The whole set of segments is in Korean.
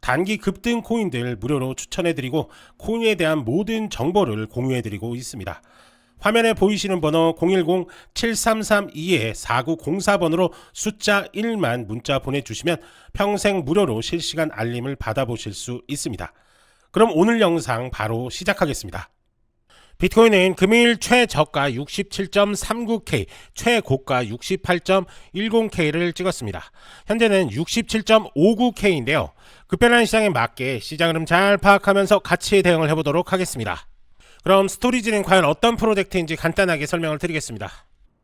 단기 급등 코인들 무료로 추천해드리고 코인에 대한 모든 정보를 공유해드리고 있습니다. 화면에 보이시는 번호 010-7332-4904번으로 숫자 1만 문자 보내주시면 평생 무료로 실시간 알림을 받아보실 수 있습니다. 그럼 오늘 영상 바로 시작하겠습니다. 비트코인은 금일 최저가 67.39K, 최고가 68.10K를 찍었습니다. 현재는 67.59K인데요. 급변하는 시장에 맞게 시장 흐름 잘 파악하면서 같이 대응을 해보도록 하겠습니다. 그럼 스토리지는 과연 어떤 프로젝트인지 간단하게 설명을 드리겠습니다.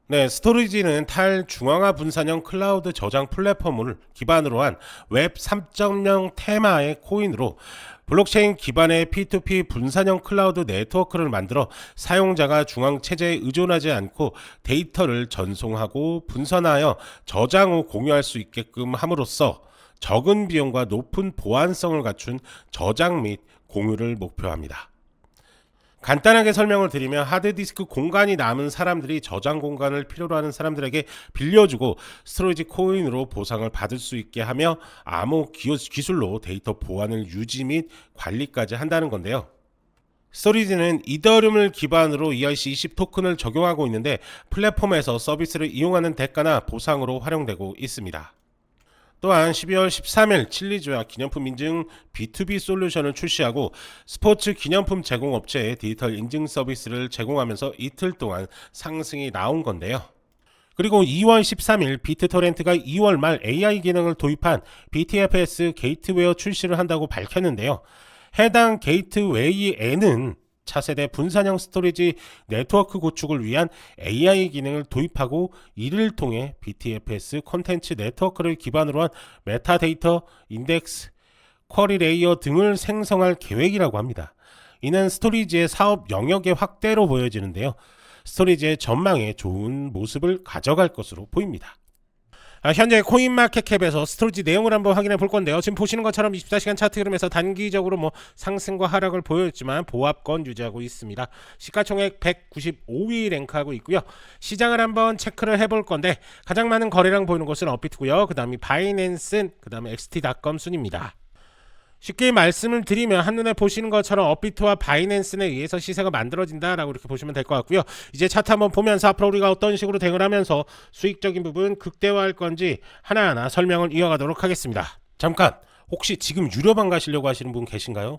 네, 스토리지는 탈중앙화 분산형 클라우드 저장 플랫폼을 기반으로 한 웹 3.0 테마의 코인으로 블록체인 기반의 P2P 분산형 클라우드 네트워크를 만들어 사용자가 중앙 체제에 의존하지 않고 데이터를 전송하고 분산하여 저장 후 공유할 수 있게끔 함으로써 적은 비용과 높은 보안성을 갖춘 저장 및 공유를 목표합니다. 간단하게 설명을 드리면 하드디스크 공간이 남은 사람들이 저장 공간을 필요로 하는 사람들에게 빌려주고 스토리지 코인으로 보상을 받을 수 있게 하며 암호 기- 기술로 데이터 보안을 유지 및 관리까지 한다는 건데요. 스토리지는 이더리움을 기반으로 ERC20 토큰을 적용하고 있는데 플랫폼에서 서비스를 이용하는 대가나 보상으로 활용되고 있습니다. 또한 12월 13일 칠리조약 기념품 인증 B2B 솔루션을 출시하고 스포츠 기념품 제공 업체에 디지털 인증 서비스를 제공하면서 이틀 동안 상승이 나온 건데요. 그리고 2월 13일 비트토렌트가 2월 말 AI 기능을 도입한 BTFS 게이트웨어 출시를 한다고 밝혔는데요. 해당 게이트웨이에는 차세대 분산형 스토리지 네트워크 구축을 위한 AI 기능을 도입하고 이를 통해 BTFS 콘텐츠 네트워크를 기반으로 한 메타데이터, 인덱스, 쿼리 레이어 등을 생성할 계획이라고 합니다. 이는 스토리지의 사업 영역의 확대로 보여지는데요. 스토리지의 전망에 좋은 모습을 가져갈 것으로 보입니다. 아, 현재 코인마켓캡에서 스토리지 내용을 한번 확인해 볼 건데요. 지금 보시는 것처럼 24시간 차트 흐름에서 단기적으로 뭐 상승과 하락을 보였지만 보합권 유지하고 있습니다. 시가총액 195위 랭크하고 있고요. 시장을 한번 체크를 해볼 건데 가장 많은 거래량 보이는 곳은 업비트고요. 그 다음이 바이낸슨, 그 다음에 XT.com 순입니다. 쉽게 말씀을 드리면 한눈에 보시는 것처럼 업비트와 바이낸스에 의해서 시세가 만들어진다라고 이렇게 보시면 될 것 같고요. 이제 차트 한번 보면서 앞으로 우리가 어떤 식으로 대응을 하면서 수익적인 부분 극대화할 건지 하나하나 설명을 이어가도록 하겠습니다. 잠깐 혹시 지금 유료방 가시려고 하시는 분 계신가요?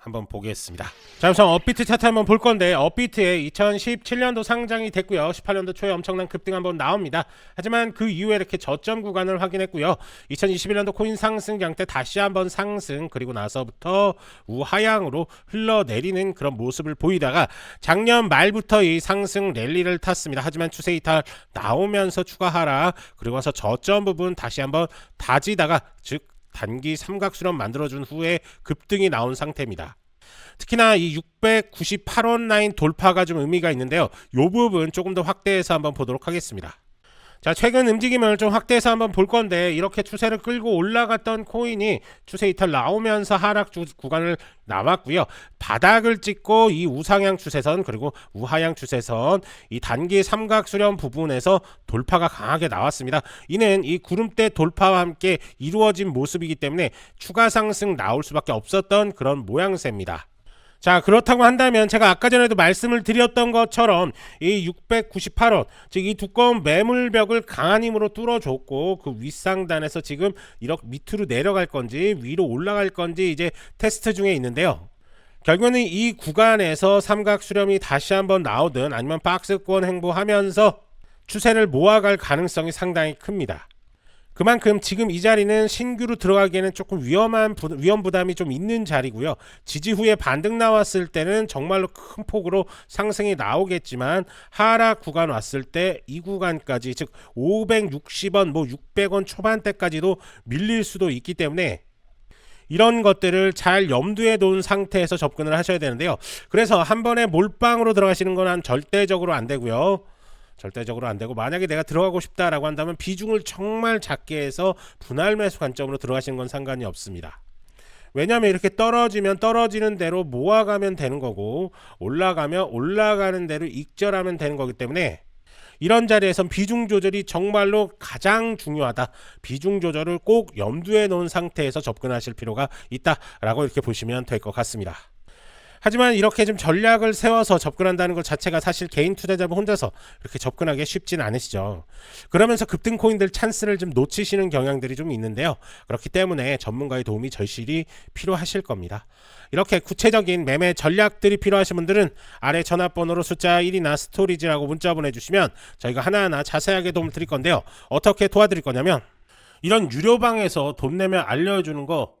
한번 보겠습니다. 자 우선 업비트 차트 한번 볼 건데 업비트에 2017년도 상장이 됐고요. 18년도 초에 엄청난 급등 한번 나옵니다. 하지만 그 이후에 이렇게 저점 구간을 확인했고요. 2021년도 코인 상승장 때 다시 한번 상승 그리고 나서부터 우하향으로 흘러내리는 그런 모습을 보이다가 작년 말부터 이 상승 랠리를 탔습니다. 하지만 추세 이탈 나오면서 추가 하락 그리고 와서 저점 부분 다시 한번 다지다가 즉 단기 삼각수렴 만들어준 후에 급등이 나온 상태입니다. 특히나 이 698원 라인 돌파가 좀 의미가 있는데요. 이 부분 조금 더 확대해서 한번 보도록 하겠습니다. 자, 최근 움직임을 좀 확대해서 한번 볼 건데 이렇게 추세를 끌고 올라갔던 코인이 추세 이탈 나오면서 하락 주, 구간을 나왔고요. 바닥을 찍고 이 우상향 추세선 그리고 우하향 추세선 이 단기 삼각 수렴 부분에서 돌파가 강하게 나왔습니다. 이는 이 구름대 돌파와 함께 이루어진 모습이기 때문에 추가 상승 나올 수밖에 없었던 그런 모양새입니다. 자 그렇다고 한다면 제가 아까 전에도 말씀을 드렸던 것처럼 이 698원 즉 이 두꺼운 매물벽을 강한 힘으로 뚫어줬고 그 윗상단에서 지금 이렇게 밑으로 내려갈 건지 위로 올라갈 건지 이제 테스트 중에 있는데요. 결국에는 이 구간에서 삼각 수렴이 다시 한번 나오든 아니면 박스권 행보하면서 추세를 모아갈 가능성이 상당히 큽니다. 그만큼 지금 이 자리는 신규로 들어가기에는 조금 위험한 부, 위험 부담이 좀 있는 자리고요. 지지 후에 반등 나왔을 때는 정말로 큰 폭으로 상승이 나오겠지만 하락 구간 왔을 때 이 구간까지 즉 560원 뭐 600원 초반대까지도 밀릴 수도 있기 때문에 이런 것들을 잘 염두에 둔 상태에서 접근을 하셔야 되는데요. 그래서 한 번에 몰빵으로 들어가시는 건 절대적으로 안 되고요. 절대적으로 안 되고 만약에 내가 들어가고 싶다라고 한다면 비중을 정말 작게 해서 분할 매수 관점으로 들어가시는 건 상관이 없습니다. 왜냐하면 이렇게 떨어지면 떨어지는 대로 모아가면 되는 거고 올라가면 올라가는 대로 익절하면 되는 거기 때문에 이런 자리에선 비중 조절이 정말로 가장 중요하다. 비중 조절을 꼭 염두에 놓은 상태에서 접근하실 필요가 있다라고 이렇게 보시면 될 것 같습니다. 하지만 이렇게 좀 전략을 세워서 접근한다는 것 자체가 사실 개인 투자자분 혼자서 이렇게 접근하기 쉽지는 않으시죠. 그러면서 급등 코인들 찬스를 좀 놓치시는 경향들이 좀 있는데요. 그렇기 때문에 전문가의 도움이 절실히 필요하실 겁니다. 이렇게 구체적인 매매 전략들이 필요하신 분들은 아래 전화번호로 숫자 1이나 스토리지라고 문자 보내주시면 저희가 하나하나 자세하게 도움을 드릴 건데요. 어떻게 도와드릴 거냐면 이런 유료방에서 돈 내면 알려주는 거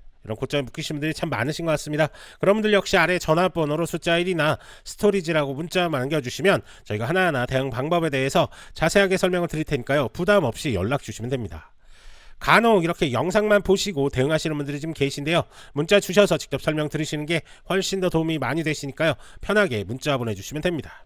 이런 고점에 묶이신 분들이 참 많으신 것 같습니다. 그런 분들 역시 아래 전화번호로 숫자 1이나 스토리지라고 문자만 남겨주시면 저희가 하나하나 대응 방법에 대해서 자세하게 설명을 드릴 테니까요. 부담 없이 연락 주시면 됩니다. 간혹 이렇게 영상만 보시고 대응하시는 분들이 좀 계신데요. 문자 주셔서 직접 설명 들으시는 게 훨씬 더 도움이 많이 되시니까요. 편하게 문자 보내주시면 됩니다.